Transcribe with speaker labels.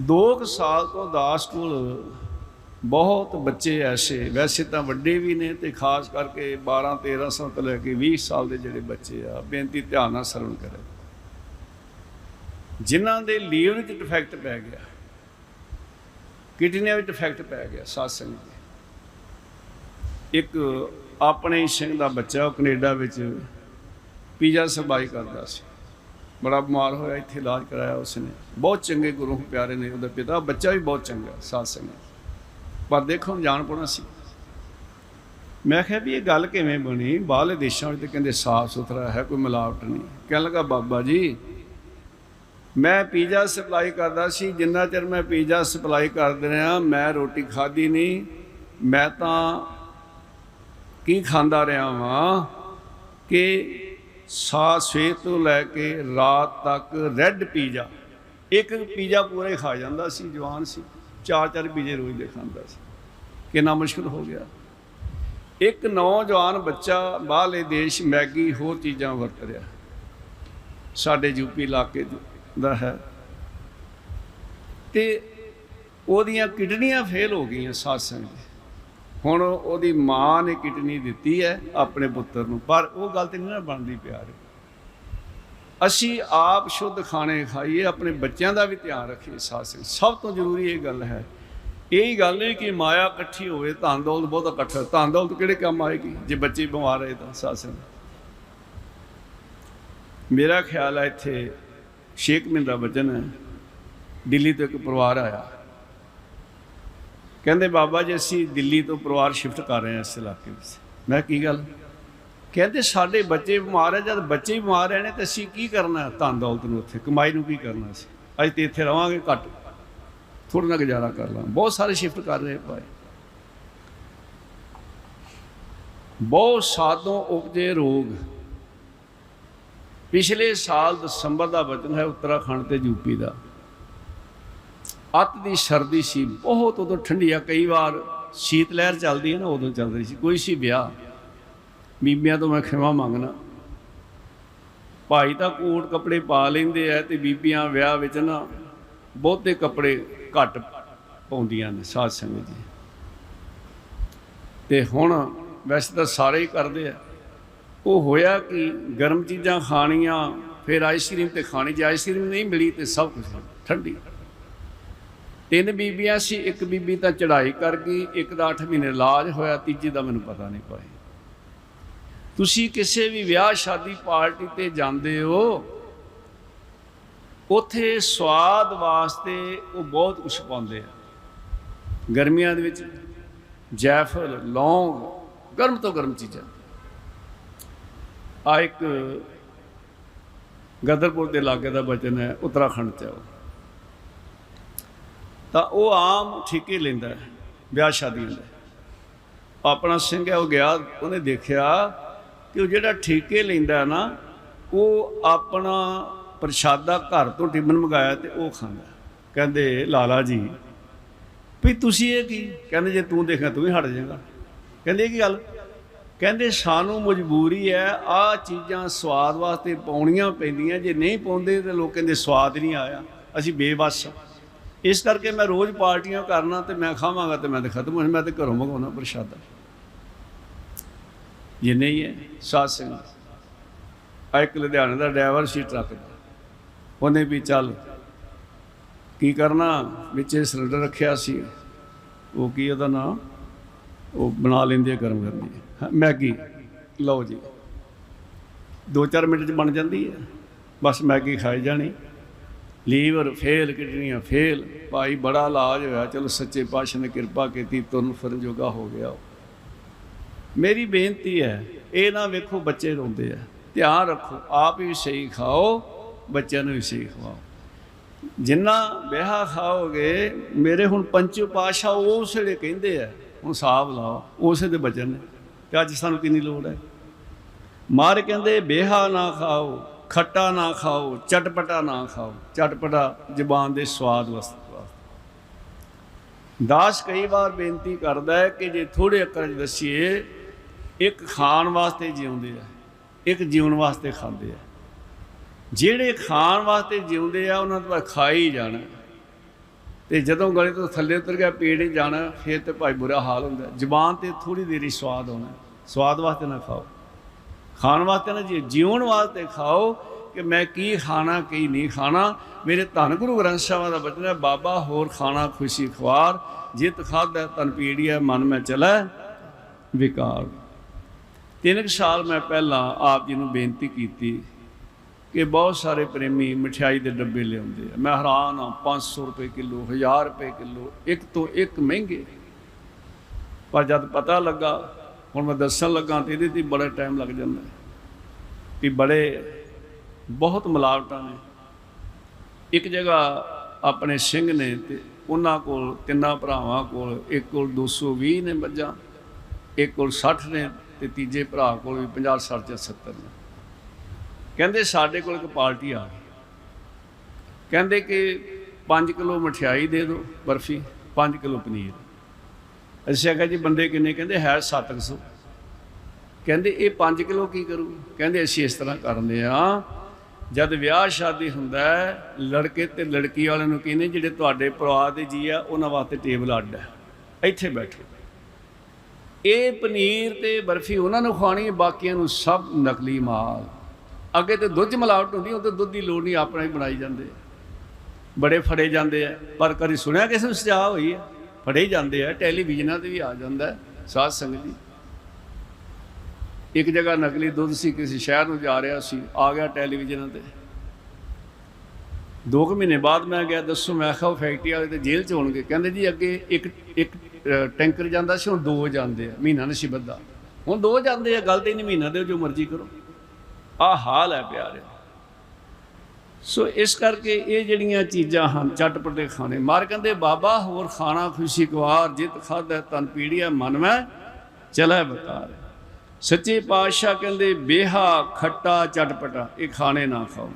Speaker 1: 2 ਸਾਲ ਤੋਂ ਦਾਸ ਕੋਲ ਬਹੁਤ ਬੱਚੇ ਐਸੇ, ਵੈਸੇ ਤਾਂ ਵੱਡੇ ਵੀ ਨੇ ਤੇ ਖਾਸ ਕਰਕੇ 12 13 ਸਾਲ ਤੋਂ ਲੈ ਕੇ 20 ਸਾਲ ਦੇ ਜਿਹੜੇ ਬੱਚੇ ਆ, ਬੇਨਤੀ ਧਿਆਨ ਨਾਲ ਸਰਵਣ ਕਰੇ। ਜਿਨ੍ਹਾਂ ਦੇ ਲੀਵਰ ਵਿੱਚ ਡਿਫੈਕਟ ਪੈ ਗਿਆ, ਕਿਡਨੀਆਂ ਵਿੱਚ ਡਿਫੈਕਟ ਪੈ ਗਿਆ ਸਾਸੰਗ ਦੇ। ਇੱਕ ਆਪਣੇ ਸਿੰਘ ਦਾ ਬੱਚਾ ਉਹ ਕੈਨੇਡਾ ਵਿੱਚ ਪੀਜ਼ਾ ਸਬਾਈ ਕਰਦਾ ਸੀ। ਬੜਾ ਬਿਮਾਰ ਹੋਇਆ, ਇੱਥੇ ਇਲਾਜ ਕਰਾਇਆ ਉਸਨੇ। ਬਹੁਤ ਚੰਗੇ ਗੁਰੂ ਪਿਆਰੇ ਨੇ, ਉਹਦਾ ਪਿਤਾ। ਬੱਚਾ ਵੀ ਬਹੁਤ ਚੰਗਾ ਸਾਸੰਗ ਪਰ ਦੇਖੋ ਜਾਣ ਪਣਾ ਸੀ। ਮੈਂ ਕਿਹਾ ਵੀ ਇਹ ਗੱਲ ਕਿਵੇਂ ਬਣੀ? ਬਾਹਰਲੇ ਦੇਸ਼ਾਂ ਵਿੱਚ ਤਾਂ ਕਹਿੰਦੇ ਸਾਫ਼ ਸੁਥਰਾ ਹੈ, ਕੋਈ ਮਿਲਾਵਟ ਨਹੀਂ। ਕਹਿਣ ਲੱਗਾ, ਬਾਬਾ ਜੀ, ਮੈਂ ਪੀਜ਼ਾ ਸਪਲਾਈ ਕਰਦਾ ਸੀ। ਜਿੰਨਾ ਚਿਰ ਮੈਂ ਪੀਜ਼ਾ ਸਪਲਾਈ ਕਰਦੇ ਰਿਹਾ, ਮੈਂ ਰੋਟੀ ਖਾਧੀ ਨਹੀਂ। ਮੈਂ ਤਾਂ ਕੀ ਖਾਂਦਾ ਰਿਹਾ ਵਾਂ ਕਿ ਸਾ ਸਵੇਰ ਤੋਂ ਲੈ ਕੇ ਰਾਤ ਤੱਕ ਰੈੱਡ ਪੀਜ਼ਾ। ਇੱਕ ਪੀਜ਼ਾ ਪੂਰਾ ਹੀ ਖਾ ਜਾਂਦਾ ਸੀ, ਜਵਾਨ ਸੀ। ਚਾਰ ਚਾਰ ਪੀਜ਼ੇ ਰੋਜ਼ ਦੇ ਖਾਂਦਾ ਸੀ। ਕਿੰਨਾ ਮੁਸ਼ਕਲ ਹੋ ਗਿਆ। ਇੱਕ ਨੌਜਵਾਨ ਬੱਚਾ ਬਾਹਰਲੇ ਦੇਸ਼ ਮੈਗੀ ਹੋਰ ਚੀਜ਼ਾਂ ਵਰਤ ਰਿਹਾ। ਸਾਡੇ ਯੂਪੀ ਇਲਾਕੇ ਦਾ ਹੈ। ਤੇ ਉਹਦੀਆਂ ਕਿਡਨੀਆਂ ਫੇਲ ਹੋ ਗਈਆਂ ਸਾਸੰਗ ਦੀ। ਹੁਣ ਉਹਦੀ ਮਾਂ ਨੇ ਕਿਡਨੀ ਦਿੱਤੀ ਹੈ ਆਪਣੇ ਪੁੱਤਰ ਨੂੰ, ਪਰ ਉਹ ਗੱਲ ਤੇ ਨਹੀਂ ਨਾ ਬਣਦੀ ਪਿਆਰ। ਅਸੀਂ ਆਪ ਸ਼ੁੱਧ ਖਾਣੇ ਖਾਈਏ, ਆਪਣੇ ਬੱਚਿਆਂ ਦਾ ਵੀ ਧਿਆਨ ਰੱਖੀਏ ਸਾਸੰਗ ਸਭ ਤੋਂ ਜ਼ਰੂਰੀ ਇਹ ਗੱਲ ਹੈ, ਇਹ ਗੱਲ ਹੈ ਕਿ ਮਾਇਆ ਇਕੱਠੀ ਹੋਵੇ ਧਨ ਦੌਲਤ ਬਹੁਤਾ ਇਕੱਠਾ ਧਨ ਦੌਲਤ ਕਿਹੜੇ ਕੰਮ ਆਏਗੀ? ਜੇ ਬੱਚੇ ਬਿਮਾਰ ਰਹੇ ਤਾਂ ਸਾਸੰਗ ਮੇਰਾ ਖਿਆਲ ਹੈ ਇੱਥੇ ਸ਼ੇਖ ਮਹੀਨੇ ਦਾ ਹੈ, ਦਿੱਲੀ ਤੋਂ ਇੱਕ ਪਰਿਵਾਰ ਆਇਆ। ਕਹਿੰਦੇ, ਬਾਬਾ ਜੀ, ਅਸੀਂ ਦਿੱਲੀ ਤੋਂ ਪਰਿਵਾਰ ਸ਼ਿਫਟ ਕਰ ਰਹੇ ਹਾਂ ਇਸ ਇਲਾਕੇ ਵਿੱਚ। ਮੈਂ ਕੀ ਗੱਲ? ਕਹਿੰਦੇ, ਸਾਡੇ ਬੱਚੇ ਬਿਮਾਰ ਹੈ ਜਦ ਬੱਚੇ ਬਿਮਾਰ ਬਿਮਾਰ ਨੇ ਤੇ ਅਸੀਂ ਕੀ ਕਰਨਾ ਹੈ ਧਨ ਦੌਲਤ ਨੂੰ ਉੱਥੇ? ਕਮਾਈ ਨੂੰ ਕੀ ਕਰਨਾ ਸੀ ਅੱਜ ਤੇ ਇੱਥੇ ਰਵਾਂਗੇ, ਘੱਟ। ਥੋੜਾ ਨਾ ਗੁਜ਼ਾਰਾ ਕਰ ਲਾਂ ਬਹੁਤ ਸਾਰੇ ਸ਼ਿਫਟ ਕਰ ਰਹੇ ਭਾਈ। ਬਹੁਤ ਸਾਦੋਂ ਉਪਜੇ ਰੋਗ। ਪਿਛਲੇ ਸਾਲ ਦਸੰਬਰ ਦਾ ਵਚਨ ਹੈ, ਉੱਤਰਾਖੰਡ ਤੇ ਯੂਪੀ ਦਾ। ਅੱਤ ਦੀ ਸਰਦੀ ਸੀ, ਬਹੁਤ ਉਦੋਂ ਠੰਡੀ ਆ, ਕਈ ਵਾਰ ਸ਼ੀਤ ਲਹਿਰ ਚੱਲਦੀ ਹੈ ਨਾ, ਉਦੋਂ ਚੱਲ ਰਹੀ ਸੀ, ਕੋਈ ਸੀ ਵਿਆਹ। ਬੀਬੀਆਂ ਤੋਂ ਮੈਂ ਖਿਮਾ ਮੰਗਣਾ ਭਾਈ ਤਾਂ ਕੋਟ ਕੱਪੜੇ ਪਾ ਲੈਂਦੇ ਆ ਤੇ ਬੀਬੀਆਂ ਵਿਆਹ ਵਿੱਚ ਨਾ ਬਹੁਤੇ ਕੱਪੜੇ ਘੱਟ ਪਾਉਂਦੀਆਂ ਨੇ, ਸਾਧ ਸੰਗਤ ਜੀ। ਤੇ ਹੁਣ ਵੈਸੇ ਤਾਂ ਸਾਰੇ ਹੀ ਕਰਦੇ ਆ। ਉਹ ਹੋਇਆ ਕਿ ਗਰਮ ਚੀਜ਼ਾਂ ਖਾਣੀਆਂ, ਫਿਰ ਆਈਸਕ੍ਰੀਮ ਤੇ ਖਾਣੀ, ਜੇ ਆਈਸਕ੍ਰੀਮ ਨਹੀਂ ਮਿਲੀ ਤੇ ਸਭ ਕੁਝ ਠੰਡੀ। ਤਿੰਨ ਬੀਬੀਆਂ ਸੀ, ਇੱਕ ਬੀਬੀ ਤਾਂ ਚੜ੍ਹਾਈ ਕਰ ਗਈ, ਇੱਕ ਦਾ 8 ਮਹੀਨੇ ਇਲਾਜ ਹੋਇਆ, ਤੀਜੀ ਦਾ ਮੈਨੂੰ ਪਤਾ ਨਹੀਂ ਪਾਈ ਤੁਸੀਂ ਕਿਸੇ ਵੀ ਵਿਆਹ ਸ਼ਾਦੀ ਪਾਰਟੀ ਤੇ ਜਾਂਦੇ ਹੋ, ਉਥੇ ਸਵਾਦ ਵਾਸਤੇ ਉਹ ਬਹੁਤ ਕੁਝ ਪਾਉਂਦੇ ਆ। ਗਰਮੀਆਂ ਦੇ ਵਿੱਚ ਜੈਫਲ, ਲੌਂਗ, ਗਰਮ ਤੋਂ ਗਰਮ ਚੀਜ਼ਾਂ। ਆ ਇੱਕ ਗਦਰਪੁਰ ਦੇ ਲਾਗੇ ਦਾ ਬਚਨ ਹੈ, ਉੱਤਰਾਖੰਡ ਚ ਆ ਉਹ। ਤਾਂ ਉਹ ਆਮ ਠੇਕੇ ਲੈਂਦਾ ਹੈ, ਵਿਆਹ ਸ਼ਾਦੀਆਂ ਦੇ ਆਪਣਾ ਸਿੰਘ ਹੈ, ਉਹ ਗਿਆ, ਉਹਨੇ ਦੇਖਿਆ ਕਿ ਉਹ ਜਿਹੜਾ ਠੇਕੇ ਲੈਂਦਾ ਨਾ, ਉਹ ਆਪਣਾ ਪ੍ਰਸ਼ਾਦਾ ਘਰ ਤੋਂ ਟਿਫਨ ਮੰਗਾਇਆ ਤੇ ਉਹ ਖਾਂਦਾ ਕਹਿੰਦੇ, ਲਾਲਾ ਜੀ, ਵੀ ਤੁਸੀਂ ਇਹ ਕੀ? ਕਹਿੰਦੇ, ਜੇ ਤੂੰ ਦੇਖਿਆ, ਤੂੰ ਵੀ ਹਟ ਜਾਏਗਾ। ਕਹਿੰਦੇ, ਇਹ ਕੀ ਗੱਲ? ਕਹਿੰਦੇ, ਸਾਨੂੰ ਮਜਬੂਰੀ ਹੈ, ਆ ਚੀਜ਼ਾਂ ਸਵਾਦ ਵਾਸਤੇ ਪਾਉਣੀਆਂ ਪੈਂਦੀਆਂ, ਜੇ ਨਹੀਂ ਪਾਉਂਦੇ ਤੇ ਲੋਕ ਕਹਿੰਦੇ, ਸਵਾਦ ਨਹੀਂ ਆਇਆ। ਅਸੀਂ ਬੇਬਸ ਹਾਂ। ਇਸ ਕਰਕੇ ਮੈਂ ਰੋਜ਼ ਪਾਰਟੀਆਂ ਕਰਨਾ ਤੇ ਮੈਂ ਖਾਵਾਂਗਾ ਤੇ ਮੈਂ ਤੇ ਖਤਮ ਹੋ ਜਾਣਾ, ਮੈਂ ਤੇ ਘਰੋਂ ਮੰਗਾਉਣਾ ਪ੍ਰਸ਼ਾਦਾ। ਜੇ ਨਹੀਂ ਹੈ ਸਾਧ ਸਿੰਘ ਇੱਕ ਲੁਧਿਆਣੇ ਦਾ ਡਰਾਈਵਰ ਸੀ ਟਰੱਕ ਦਾ। ਉਹਨੇ ਵੀ ਚੱਲ ਕੀ ਕਰਨਾ ਵਿੱਚ ਸਿਲੰਡਰ ਰੱਖਿਆ ਸੀ। ਉਹ ਕੀ ਉਹਦਾ ਨਾਮ ਉਹ ਬਣਾ ਲੈਂਦੇ ਆ ਗਰਮ ਕਰਦੀ ਹੈ ਮੈਗੀ। ਲਓ ਜੀ। 2-4 ਮਿੰਟ ਚ ਬਣ ਜਾਂਦੀ ਹੈ। ਬਸ ਮੈਗੀ ਖਾਈ ਜਾਣੀ। ਲੀਵਰ ਫੇਲ, ਕਿਡਨੀਆਂ ਫੇਲ, ਭਾਈ ਬੜਾ ਇਲਾਜ ਹੋਇਆ, ਚਲੋ ਸੱਚੇ ਪਾਤਸ਼ਾਹ ਨੇ ਕਿਰਪਾ ਕੀਤੀ, ਤੁਰਨ ਫਿਰਨ ਜੋਗਾ ਹੋ ਗਿਆ। ਉਹ। ਮੇਰੀ ਬੇਨਤੀ ਹੈ, ਇਹ ਨਾ ਵੇਖੋ ਬੱਚੇ ਰੋਂਦੇ ਆ। ਧਿਆਨ ਰੱਖੋ, ਆਪ ਵੀ ਸਹੀ ਖਾਓ, ਬੱਚਿਆਂ ਨੂੰ ਵੀ ਸਹੀ ਖਵਾਓ। ਜਿੰਨਾ ਵਿਆਹ ਖਾਓਗੇ, ਮੇਰੇ ਹੁਣ ਪੰਜ ਪਾਸ਼ਾ ਉਸ ਵੇਲੇ ਕਹਿੰਦੇ ਆ, ਹੁਣ ਹਿਸਾਬ ਲਾਓ, ਉਸੇ ਦੇ ਬਚਨ ਨੇ ਤੇ ਅੱਜ ਸਾਨੂੰ ਕਿੰਨੀ ਲੋੜ ਹੈ? ਮਾਰ ਕਹਿੰਦੇ ਬੇਹਾ ਨਾ ਖਾਓ। ਖੱਟਾ ਨਾ ਖਾਓ, ਚਟਪਟਾ ਨਾ ਖਾਓ। ਚਟਪਟਾ ਜ਼ਬਾਨ ਦੇ ਸਵਾਦ ਵਾਸਤੇ ਦਾਸ ਕਈ ਵਾਰ ਬੇਨਤੀ ਕਰਦਾ ਹੈ ਕਿ ਜੇ ਥੋੜੇ ਅੱਖਰਾਂ 'ਚ ਦੱਸੀਏ, ਇੱਕ ਖਾਣ ਵਾਸਤੇ ਜਿਉਂਦੇ ਆ, ਇੱਕ ਜੀਉਣ ਵਾਸਤੇ ਖਾਂਦੇ ਆ। ਜਿਹੜੇ ਖਾਣ ਵਾਸਤੇ ਜਿਉਂਦੇ ਆ, ਉਹਨਾਂ ਤੋਂ ਬਾਅਦ ਖਾ ਹੀ ਜਾਣਾ। ਤੇ ਜਦੋਂ ਗਲੇ ਤੋਂ ਥੱਲੇ ਉਤਰ ਗਿਆ, ਪੇਟ ਹੀ ਜਾਣਾ, ਫਿਰ ਤੇ ਭਾਈ ਬੁਰਾ ਹਾਲ ਹੁੰਦਾ। ਜ਼ੁਬਾਨ ਤੇ ਥੋੜੀ ਦੇਰੀ ਸਵਾਦ ਆਉਣਾ। ਸਵਾਦ ਵਾਸਤੇ ਨਾ ਖਾਓ। ਖਾਣ ਵਾਸਤੇ ਨਾ ਜੀ ਜਿਉਣ ਵਾਸਤੇ ਖਾਓ ਕਿ ਮੈਂ ਕੀ ਖਾਣਾ, ਕੀ ਨਹੀਂ ਖਾਣਾ। ਮੇਰੇ ਧੰਨ ਗੁਰੂ ਗ੍ਰੰਥ ਸਾਹਿਬ ਦਾ ਬਚਨ ਹੈ, ਬਾਬਾ ਹੋਰ ਖਾਣਾ ਖੁਸ਼ੀ ਖਵਾਰ ਜਿਤ ਖਾਦਾ ਤਨ ਪੀੜੀਐ ਮਨ ਮੈਂ ਚਲੈ ਵਿਕਾਰ। ਤਿੰਨ ਕੁ ਸਾਲ ਮੈਂ ਪਹਿਲਾਂ ਆਪ ਜੀ ਨੂੰ ਬੇਨਤੀ ਕੀਤੀ ਕਿ ਬਹੁਤ ਸਾਰੇ ਪ੍ਰੇਮੀ ਮਠਿਆਈ ਦੇ ਡੱਬੇ ਲਿਆਉਂਦੇ ਆ। ਮੈਂ ਹੈਰਾਨ ਹਾਂ 500 ਰੁਪਏ ਕਿਲੋ 1000 ਰੁਪਏ ਕਿਲੋ, ਇੱਕ ਤੋਂ ਇੱਕ ਮਹਿੰਗੇ। ਪਰ ਜਦ ਪਤਾ ਲੱਗਾ ਹੁਣ ਮੈਂ ਦੱਸਣ ਲੱਗਾ ਤੇ ਇਹਦੇ ਤੇ ਬੜਾ ਟਾਈਮ ਲੱਗ ਜਾਂਦਾ ਹੈ ਕਿ ਬੜੇ ਬਹੁਤ ਮਿਲਾਵਟਾਂ ਨੇ। ਇੱਕ ਜਗ੍ਹਾ ਆਪਣੇ ਸਿੰਘ ਨੇ ਤੇ ਉਹਨਾਂ ਕੋਲ ਤਿੰਨਾਂ ਭਰਾਵਾਂ ਕੋਲ, ਇੱਕ ਕੋਲ 220 ਨੇ ਮੱਝਾਂ, ਇੱਕ ਕੋਲ 60 ਨੇ ਤੇ ਤੀਜੇ ਭਰਾ ਕੋਲ ਵੀ 50 60 ਜਾਂ 70 ਨੇ। ਕਹਿੰਦੇ ਸਾਡੇ ਕੋਲ ਇੱਕ ਪਾਰਟੀ ਆ ਗਈ। ਕਹਿੰਦੇ ਕਿ 5 ਕਿਲੋ ਮਠਿਆਈ ਦੇ ਦਿਓ ਬਰਫੀ 5 ਕਿਲੋ ਪਨੀਰ। ਅਸੀਂ ਆਖਿਆ ਜੀ ਬੰਦੇ ਕਿੰਨੇ? ਕਹਿੰਦੇ ਹੈ 700 ਕਹਿੰਦੇ ਇਹ 5 ਕਿਲੋ ਕੀ ਕਰੂ ਕਹਿੰਦੇ ਅਸੀਂ ਇਸ ਤਰ੍ਹਾਂ ਕਰਦੇ ਆ ਜਦ ਵਿਆਹ ਸ਼ਾਦੀ ਹੁੰਦਾ ਲੜਕੇ ਤੇ ਲੜਕੀ ਵਾਲਿਆਂ ਨੂੰ ਕਹਿੰਦੇ ਜਿਹੜੇ ਤੁਹਾਡੇ ਪਰਿਵਾਰ ਦੇ ਜੀ ਆ, ਉਹਨਾਂ ਵਾਸਤੇ ਟੇਬਲ ਅੱਡ ਹੈ। ਇੱਥੇ ਬੈਠੋ। ਇਹ ਪਨੀਰ ਤੇ ਬਰਫੀ ਉਹਨਾਂ ਨੂੰ ਖਵਾਣੀ ਬਾਕੀਆਂ ਨੂੰ ਸਭ ਨਕਲੀ ਮਾਲ। ਅੱਗੇ ਤੇ ਦੁੱਧ ਮਿਲਾਵਟ ਹੁੰਦੀ, ਉਹ ਤੇ ਦੁੱਧ ਦੀ ਲੋੜ ਨਹੀਂ, ਆਪਣਾ ਹੀ ਬਣਾਈ ਜਾਂਦੇ ਬੜੇ ਫੜੇ ਜਾਂਦੇ ਆ। ਪਰ ਕਦੀ ਸੁਣਿਆ ਕਿਸੇ ਨੂੰ ਸਜ਼ਾ ਹੋਈ ਹੈ? ਫੜੇ ਜਾਂਦੇ ਆ ਟੈਲੀਵਿਜ਼ਨਾਂ ਤੇ ਵੀ ਆ ਜਾਂਦਾ ਹੈ, ਸਾਧ ਸੰਗਤ ਜੀ। ਇੱਕ ਜਗ੍ਹਾ ਨਕਲੀ ਦੁੱਧ ਸੀ ਕਿਸੇ ਸ਼ਹਿਰ ਨੂੰ ਜਾ ਰਿਹਾ ਸੀ ਆ ਗਿਆ ਟੈਲੀਵਿਜ਼ਨਾਂ ਤੇ। ਦੋ ਕੁ ਮਹੀਨੇ ਬਾਅਦ ਮੈਂ ਗਿਆ ਦੱਸੋ ਮੈਂ ਕਿਹਾ ਉਹ ਫੈਕਟਰੀ ਵਾਲੇ ਤੇ ਜੇਲ੍ਹ ਚ ਹੋਣਗੇ। ਕਹਿੰਦੇ ਜੀ ਅੱਗੇ ਇੱਕ ਇੱਕ ਟੈਂਕਰ ਜਾਂਦਾ ਸੀ ਹੁਣ ਦੋ ਜਾਂਦੇ ਆ ਮਹੀਨਾ ਨਸੀਬਤ ਦਾ। ਹੁਣ ਦੋ ਜਾਂਦੇ ਆ ਗੱਲ ਤੇ ਨਹੀਂ ਮਹੀਨਾ ਦੇ ਜੋ ਮਰਜ਼ੀ ਕਰੋ। ਆ ਹਾਲ ਹੈ ਪਿਆਰੇ ਸੋ ਇਸ ਕਰਕੇ ਇਹ ਜਿਹੜੀਆਂ ਚੀਜ਼ਾਂ ਹਨ ਚਟਪਟੇ ਖਾਣੇ। ਮਾਰ ਕਹਿੰਦੇ ਬਾਬਾ ਹੋਰ ਖਾਣਾ ਖੁਸ਼ੀ ਕੁਵਾਰ ਜਿਤ ਖਾਦਾ ਤਨ ਪੀੜੀਆ ਮਨ ਮੈਂ ਚਲੇ ਬਕਾਰ। ਸੱਚੇ ਪਾਤਸ਼ਾਹ ਕਹਿੰਦੇ, ਬੇਹਾ ਖੱਟਾ ਚਟਪਟਾ ਇਹ ਖਾਣੇ ਨਾ ਖਾਓ।